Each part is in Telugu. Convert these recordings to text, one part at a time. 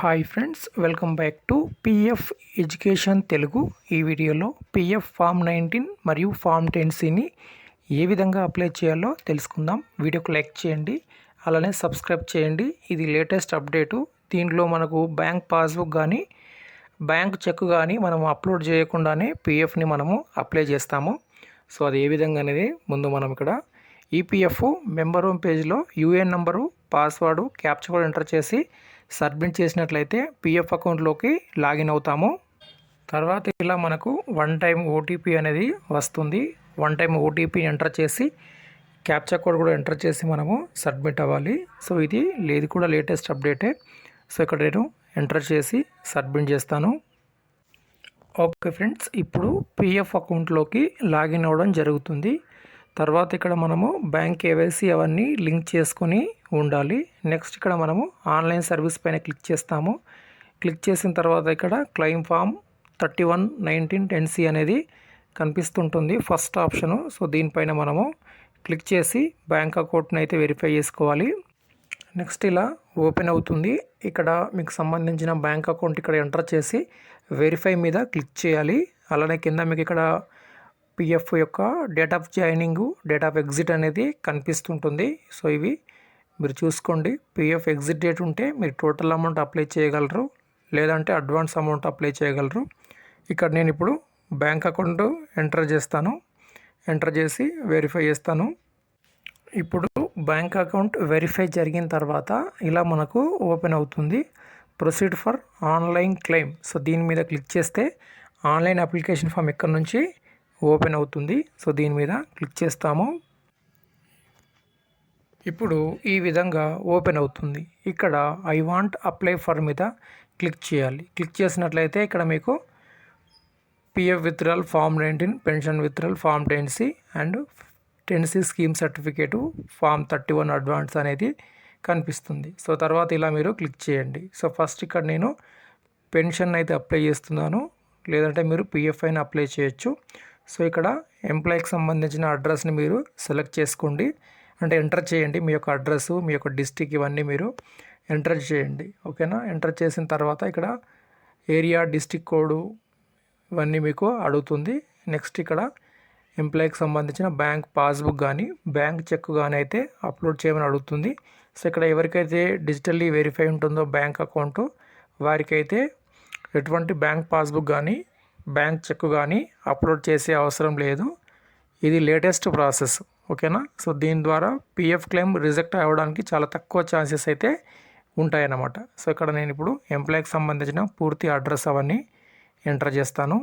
Hi friends welcome back to PF education Telugu. ఈ వీడియోలో పిఎఫ్ ఫామ్ నైన్టీన్ మరియు ఫామ్ టెన్ సిని ఏ విధంగా అప్లై చేయాలో తెలుసుకుందాం. వీడియోకు లైక్ చేయండి అలానే సబ్స్క్రైబ్ చేయండి. ఇది లేటెస్ట్ అప్డేటు. దీంట్లో మనకు బ్యాంక్ పాస్బుక్ కానీ బ్యాంక్ చెక్ కానీ మనం అప్లోడ్ చేయకుండానే పిఎఫ్ని మనము అప్లై చేస్తాము. సో అది ఏ విధంగా అనేది ముందు మనం ఇక్కడ ఈపీఎఫ్ మెంబర్ హోమ్ పేజ్లో UAN number password captcha code enter చేసి సబ్మిట్ చేసినట్లయితే పిఎఫ్ అకౌంట్లోకి లాగిన్ అవుతాము. తర్వాత ఇలా మనకు వన్ టైం ఓటీపీ అనేది వస్తుంది. వన్ టైం ఓటీపీ ఎంటర్ చేసి క్యాప్చర్ కోడ్ కూడా ఎంటర్ చేసి మనము సబ్మిట్ అవ్వాలి. సో ఇది లేదు కూడా లేటెస్ట్ అప్డేటే. సో ఇక్కడ నేను ఎంటర్ చేసి సబ్మిట్ చేస్తాను. ఓకే ఫ్రెండ్స్ ఇప్పుడు పిఎఫ్ అకౌంట్లోకి లాగిన్ అవ్వడం జరుగుతుంది. తర్వాత ఇక్కడ మనము బ్యాంక్ కేవైసీ అవన్నీ లింక్ చేసుకొని ఉండాలి. నెక్స్ట్ ఇక్కడ మనము ఆన్లైన్ సర్వీస్ పైన క్లిక్ చేస్తాము. క్లిక్ చేసిన తర్వాత ఇక్కడ claim form thirty one nineteen ten C అనేది కనిపిస్తుంటుంది ఫస్ట్ ఆప్షను. సో దీనిపైన మనము క్లిక్ చేసి బ్యాంక్ అకౌంట్ని అయితే వెరిఫై చేసుకోవాలి. నెక్స్ట్ ఇలా ఓపెన్ అవుతుంది. ఇక్కడ మీకు సంబంధించిన బ్యాంక్ అకౌంట్ ఇక్కడ ఎంటర్ చేసి వెరిఫై మీద క్లిక్ చేయాలి. అలానే కింద మీకు ఇక్కడ పిఎఫ్ యొక్క date of joining date of exit అనేది కనిపిస్తుంటుంది. సో ఇవి మీరు చూసుకోండి. పిఎఫ్ ఎగ్జిట్ డేట్ ఉంటే మీరు టోటల్ అమౌంట్ అప్లై చేయగలరు. లేదంటే అడ్వాన్స్ అమౌంట్ అప్లై చేయగలరు. ఇక్కడ నేను ఇప్పుడు బ్యాంక్ అకౌంట్ ఎంటర్ చేస్తాను. ఎంటర్ చేసి వెరిఫై చేస్తాను. ఇప్పుడు బ్యాంక్ అకౌంట్ వెరిఫై జరిగిన తర్వాత ఇలా మనకు ఓపెన్ అవుతుంది. Proceed for online claim so దీని మీద క్లిక్ చేస్తే ఆన్లైన్ అప్లికేషన్ ఫామ్ ఇక్కడ నుంచి ఓపెన్ అవుతుంది. సో దీని మీద క్లిక్ చేస్తాము. ఇప్పుడు ఈ విధంగా ఓపెన్ అవుతుంది. ఇక్కడ ఐ వాంట్ అప్లై ఫర్ మీద క్లిక్ చేయాలి. క్లిక్ చేసినట్లయితే ఇక్కడ మీకు PF withdrawal form nineteen pension withdrawal form ten C and ten C scheme certificate form thirty one advance అనేది కనిపిస్తుంది. సో తర్వాత ఇలా మీరు క్లిక్ చేయండి. సో ఫస్ట్ ఇక్కడ నేను పెన్షన్ అయితే అప్లై చేస్తున్నాను. లేదంటే మీరు పిఎఫ్ అయినా అప్లై చేయొచ్చు. సో ఇక్కడ ఎంప్లాయీకి సంబంధించిన అడ్రస్ని మీరు సెలెక్ట్ చేసుకోండి. అంటే ఎంటర్ చేయండి. మీ యొక్క అడ్రస్ మీ యొక్క డిస్టిక్ ఇవన్నీ మీరు ఎంటర్ చేయండి. ఓకేనా ఎంటర్ చేసిన తర్వాత ఇక్కడ ఏరియా డిస్టిక్ కోడ్ ఇవన్నీ మీకు అడుగుతుంది. నెక్స్ట్ ఇక్కడ ఎంప్లాయీకి సంబంధించిన బ్యాంక్ పాస్బుక్ కానీ బ్యాంక్ చెక్ కానీ అయితే అప్లోడ్ చేయమని అడుగుతుంది. సో ఇక్కడ ఎవరికైతే డిజిటల్లీ వెరిఫై ఉంటుందో బ్యాంక్ అకౌంట్ వారికైతే ఎటువంటి బ్యాంక్ పాస్బుక్ కానీ బ్యాంక్ చెక్ కానీ అప్లోడ్ చేసే అవసరం లేదు. ఇది లేటెస్ట్ ప్రాసెస్. ఓకేనా? సో దీని ద్వారా పిఎఫ్ క్లెయిమ్ రిజెక్ట్ అవ్వడానికి చాలా తక్కువ ఛాన్సెస్ అయితే ఉంటాయన్నమాట. సో ఇక్కడ నేను ఇప్పుడు ఎంప్లాయ్కి సంబంధించిన పూర్తి అడ్రస్ అవన్నీ ఎంటర్ చేస్తాను.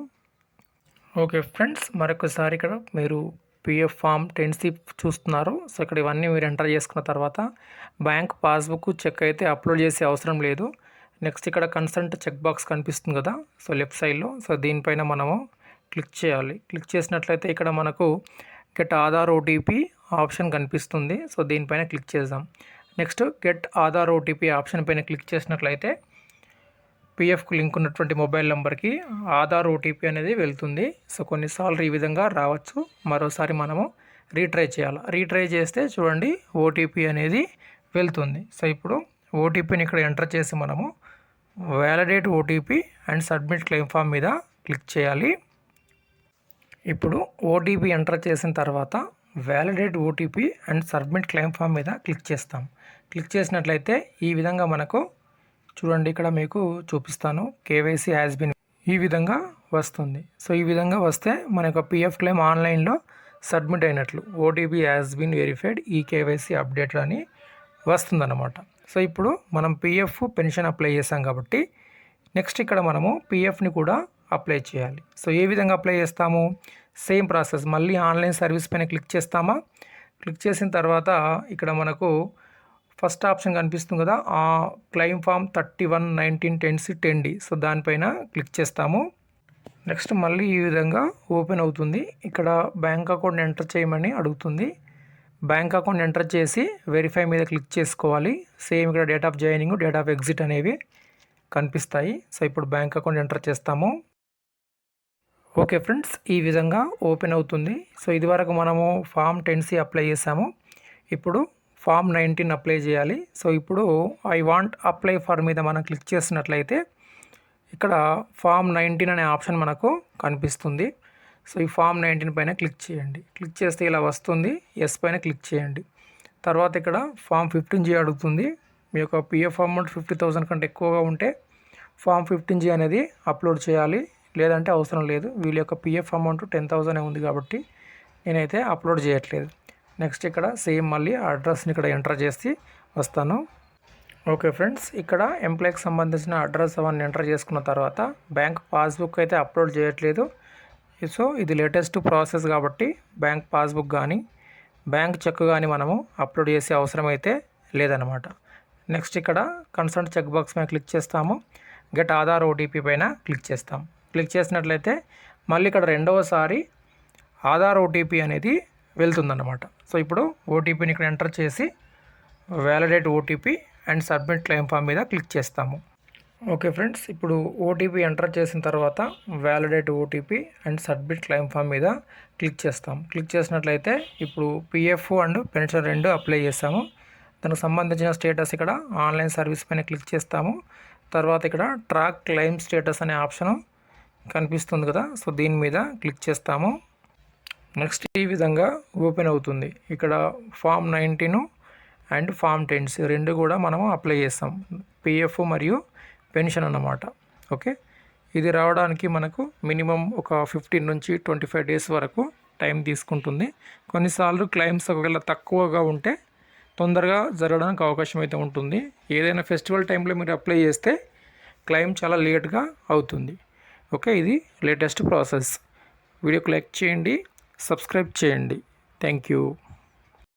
ఓకే ఫ్రెండ్స్ మరొకసారి ఇక్కడ మీరు పిఎఫ్ ఫామ్ టెన్సీ చూస్తున్నారు. సో ఇక్కడ ఇవన్నీ మీరు ఎంటర్ చేసుకున్న తర్వాత బ్యాంక్ పాస్బుక్ చెక్ అయితే అప్లోడ్ చేసే అవసరం లేదు. నెక్స్ట్ ఇక్కడ కన్సల్ట్ చెక్ బాక్స్ కనిపిస్తుంది కదా. సో లెఫ్ట్ సైడ్లో. సో దీనిపైన మనము క్లిక్ చేయాలి. క్లిక్ చేసినట్లయితే ఇక్కడ మనకు గెట్ ఆధార్ ఓటీపీ ఆప్షన్ కనిపిస్తుంది. సో దీనిపైన క్లిక్ చేద్దాం. Next get Aadhaar OTP option పైన క్లిక్ చేసినట్లయితే పిఎఫ్కు లింక్ ఉన్నటువంటి మొబైల్ నెంబర్కి ఆధార్ ఓటీపీ అనేది వెళ్తుంది. సో కొన్నిసార్లు ఈ విధంగా రావచ్చు. మరోసారి మనము రీట్రై చేయాలి. రీట్రై చేస్తే చూడండి ఓటీపీ అనేది వెళ్తుంది. సో ఇప్పుడు ఓటీపీని ఇక్కడ ఎంటర్ చేసి మనము validate OTP and submit claim form మీద క్లిక్ చేయాలి. ఇప్పుడు ఓటీపీ ఎంటర్ చేసిన తర్వాత validate OTP and submit claim form మీద క్లిక్ చేస్తాం. క్లిక్ చేసినట్లయితే ఈ విధంగా మనకు చూడండి ఇక్కడ మీకు చూపిస్తాను. కేవైసీ హ్యాస్ బిన్ ఈ విధంగా వస్తుంది. సో ఈ విధంగా వస్తే మన యొక్క పిఎఫ్ క్లెయిమ్ ఆన్లైన్లో సబ్మిట్ అయినట్లు OTP has been verified e KYC update అని వస్తుందన్నమాట. సో ఇప్పుడు మనం పిఎఫ్ పెన్షన్ అప్లై చేసాం కాబట్టి నెక్స్ట్ ఇక్కడ మనము పిఎఫ్ని కూడా అప్లై చేయాలి. సో ఏ విధంగా అప్లై చేస్తాము? సేమ్ ప్రాసెస్ మళ్ళీ ఆన్లైన్ సర్వీస్ పైన క్లిక్ చేస్తామా? క్లిక్ చేసిన తర్వాత ఇక్కడ మనకు ఫస్ట్ ఆప్షన్ కనిపిస్తుంది కదా ఆ claim form thirty one nineteen ten C ten D so దానిపైన క్లిక్ చేస్తాము. నెక్స్ట్ మళ్ళీ ఈ విధంగా ఓపెన్ అవుతుంది. ఇక్కడ బ్యాంక్ అకౌంట్ ఎంటర్ చేయమని అడుగుతుంది. బ్యాంక్ అకౌంట్ ఎంటర్ చేసి వెరిఫై మీద క్లిక్ చేసుకోవాలి. సేమ్ ఇక్కడ date of joining date of exit అనేవి కనిపిస్తాయి. సో ఇప్పుడు బ్యాంక్ అకౌంట్ ఎంటర్ చేస్తాము. ఓకే ఫ్రెండ్స్ ఈ విధంగా ఓపెన్ అవుతుంది. సో ఇదివరకు మనము ఫామ్ టెన్సీ అప్లై చేసాము ఇప్పుడు ఫామ్ నైన్టీన్ అప్లై చేయాలి. సో ఇప్పుడు ఐ వాంట్ అప్లై ఫర్ మీద మనం క్లిక్ చేసినట్లయితే ఇక్కడ ఫామ్ నైన్టీన్ అనే ఆప్షన్ మనకు కనిపిస్తుంది. సో ఈ ఫామ్ నైన్టీన్ పైన క్లిక్ చేయండి. క్లిక్ చేస్తే ఇలా వస్తుంది. ఎస్ పైన క్లిక్ చేయండి. తర్వాత ఇక్కడ ఫామ్ ఫిఫ్టీన్ జీ అడుగుతుంది. మీ యొక్క పిఎఫ్ అమౌంట్ ఫిఫ్టీ థౌసండ్ కంటే ఎక్కువగా ఉంటే ఫామ్ ఫిఫ్టీన్ జీ అనేది అప్లోడ్ చేయాలి. లేదంటే అవసరం లేదు. వీళ్ళ యొక్క పిఎఫ్ అమౌంట్ టెన్ థౌసండ్ ఉంది కాబట్టి నేనైతే అప్లోడ్ చేయట్లేదు. నెక్స్ట్ ఇక్కడ సేమ్ మళ్ళీ అడ్రస్ని ఇక్కడ ఎంటర్ చేసి వస్తాను. ఓకే ఫ్రెండ్స్ ఇక్కడ ఎంప్లాయ్కి సంబంధించిన అడ్రస్ అవన్నీ ఎంటర్ చేసుకున్న తర్వాత బ్యాంక్ పాస్బుక్ అయితే అప్లోడ్ చేయట్లేదు. సో ఇది లేటెస్ట్ ప్రాసెస్ కాబట్టి బ్యాంక్ పాస్బుక్ కానీ బ్యాంక్ చెక్ కానీ మనము అప్లోడ్ చేసే అవసరం అయితే లేదనమాట నెక్స్ట్ ఇక్కడ కన్సల్ట్ చెక్ బాక్స్ మీద క్లిక్ చేస్తాము. గెట్ ఆధార్ ఓటీపీ పైన క్లిక్ చేస్తాం. క్లిక్ చేసినట్లయితే మళ్ళీ ఇక్కడ రెండవసారి ఆధార్ ఓటీపీ అనేది వెళ్తుందన్నమాట. సో ఇప్పుడు ఓటీపీని ఇక్కడ ఎంటర్ చేసి validate OTP and submit claim form మీద క్లిక్ చేస్తాము. ఓకే ఫ్రెండ్స్ ఇప్పుడు ఓటీపీ ఎంటర్ చేసిన తర్వాత validate OTP and submit claim form మీద క్లిక్ చేస్తాం. క్లిక్ చేసినట్లయితే ఇప్పుడు పిఎఫ్ అండ్ పెన్షన్ రెండు అప్లై చేస్తాము. దానికి సంబంధించిన స్టేటస్ ఇక్కడ ఆన్లైన్ సర్వీస్ పైన క్లిక్ చేస్తాము. తర్వాత ఇక్కడ ట్రాక్ క్లెయిమ్ స్టేటస్ అనే ఆప్షన్ కనిపిస్తుంది కదా సో దీని మీద క్లిక్ చేస్తాము. నెక్స్ట్ ఈ విధంగా ఓపెన్ అవుతుంది. ఇక్కడ form nineteen and form tens రెండు కూడా మనము అప్లై చేస్తాం. పిఎఫ్ మరియు పెన్షన్ అన్నమాట. ఓకే? ఇది రావడానికి మనకు మినిమం ఒక ఫిఫ్టీన్ నుంచి ట్వంటీ ఫైవ్ డేస్ వరకు టైం తీసుకుంటుంది. కొన్నిసార్లు క్లైమ్స్ ఒకవేళ తక్కువగా ఉంటే తొందరగా జరగడానికి అవకాశం అయితే ఉంటుంది. ఏదైనా ఫెస్టివల్ టైంలో మీరు అప్లై చేస్తే క్లైమ్ చాలా లేట్గా అవుతుంది. ఓకే? ఇది లేటెస్ట్ ప్రాసెస్. వీడియోకి లైక్ చేయండి సబ్స్క్రైబ్ చేయండి. Thank you.